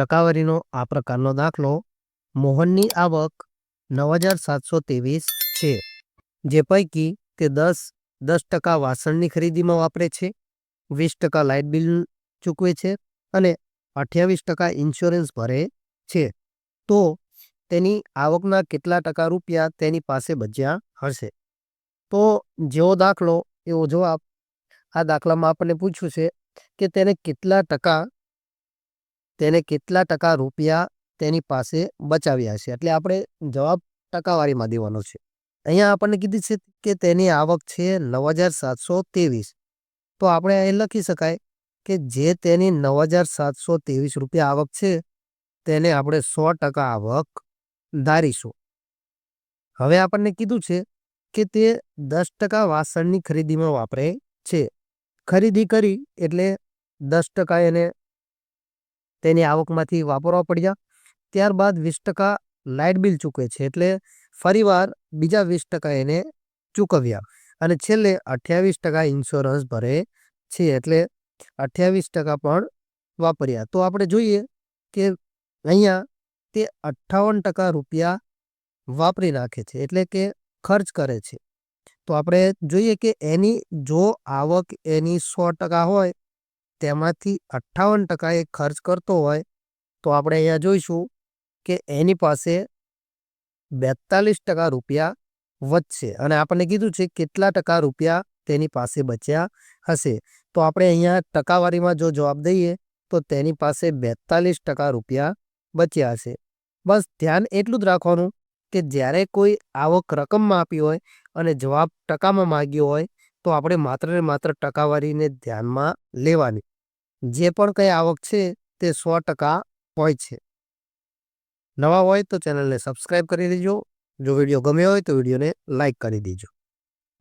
ટકાવારીનો આ પ્રકારનો દાખલો મોહનની આવક નવ હજાર સાતસો ત્રેવીસ છે, જે પૈકી તે દસ દસ ટકા વાસણની ખરીદીમાં વાપરે છે, વીસ ટકા લાઇટ બિલ ચૂકવે છે અને અઠ્યાવીસ ટકા ઇન્સ્યોરન્સ ભરે છે. તો તેની આવકના કેટલા ટકા રૂપિયા તેની પાસે બચ્યા હશે? તો જેવો દાખલો, એવો જવાબ આ દાખલામાં આપણને પૂછ્યું છે કે તેને કેટલા ટકા તેને કેટલા ટકા રૂપિયા તેની પાસે બચાવ્યા છે? એટલે આપણે જવાબ ટકાવારીમાં દેવાનો છે. અહીંયા આપણને કીધું છે કે તેની આવક છે નવ હજાર સાતસો ત્રેવીસ. તો આપણે અહીં લખી શકાય કે જે તેની નવ હજાર સાતસો ત્રેવીસ રૂપિયા આવક છે, તેને આપણે સો ટકા આવક ધારીશું. હવે આપણને કીધું છે કે તે દસ ટકા વાસણની ખરીદીમાં વાપરે છે. ખરીદી કરી એટલે દસ ટકા એને તેની આવકમાંથી વાપરવા પડ્યા. ત્યારબાદ વીસ ટકા લાઇટ બિલ ચૂકવે છે એટલે ફરીવાર બીજા વીસ ટકા એને ચૂકવ્યા. અને છેલ્લે અઠ્યાવીસ ટકા ઇન્સ્યોરન્સ ભરે છે એટલે અઠ્યાવીસ ટકા પણ વાપર્યા. તો આપણે જોઈએ કે અહીંયા તે અઠ્ઠાવન ટકા રૂપિયા વાપરી નાખે છે એટલે કે ખર્ચ કરે છે. તો આપણે જોઈએ કે એની જો આવક એની સો ટકા હોય તેમાંથી અઠ્ઠાવન ટકા એ ખર્ચ કરતો હોય, તો આપણે અહીંયા જોઈશું કે એની પાસે બેતાલીસ ટકા રૂપિયા વધશે. અને આપણને કીધું છે કેટલા ટકા રૂપિયા તેની પાસે બચ્યા હશે. તો આપણે અહીંયા ટકાવારીમાં જો જવાબ દઈએ, તો તેની પાસે બેતાલીસ ટકા રૂપિયા બચ્યા હશે. બસ ધ્યાન એટલું જ રાખવાનું કે જ્યારે કોઈ આવક રકમમાં આપી હોય અને જવાબ ટકામાં માગ્યો હોય, તો આપણે માત્ર ને માત્ર ટકાવારીને ધ્યાનમાં લેવાની. જે પણ કંઈ આવક છે તે સો ટકા હોય છે. નવા હોય તો ચેનલને સબસ્ક્રાઈબ કરી દેજો. જો વીડિયો ગમ્યો હોય તો વિડીયોને લાઇક કરી દેજો.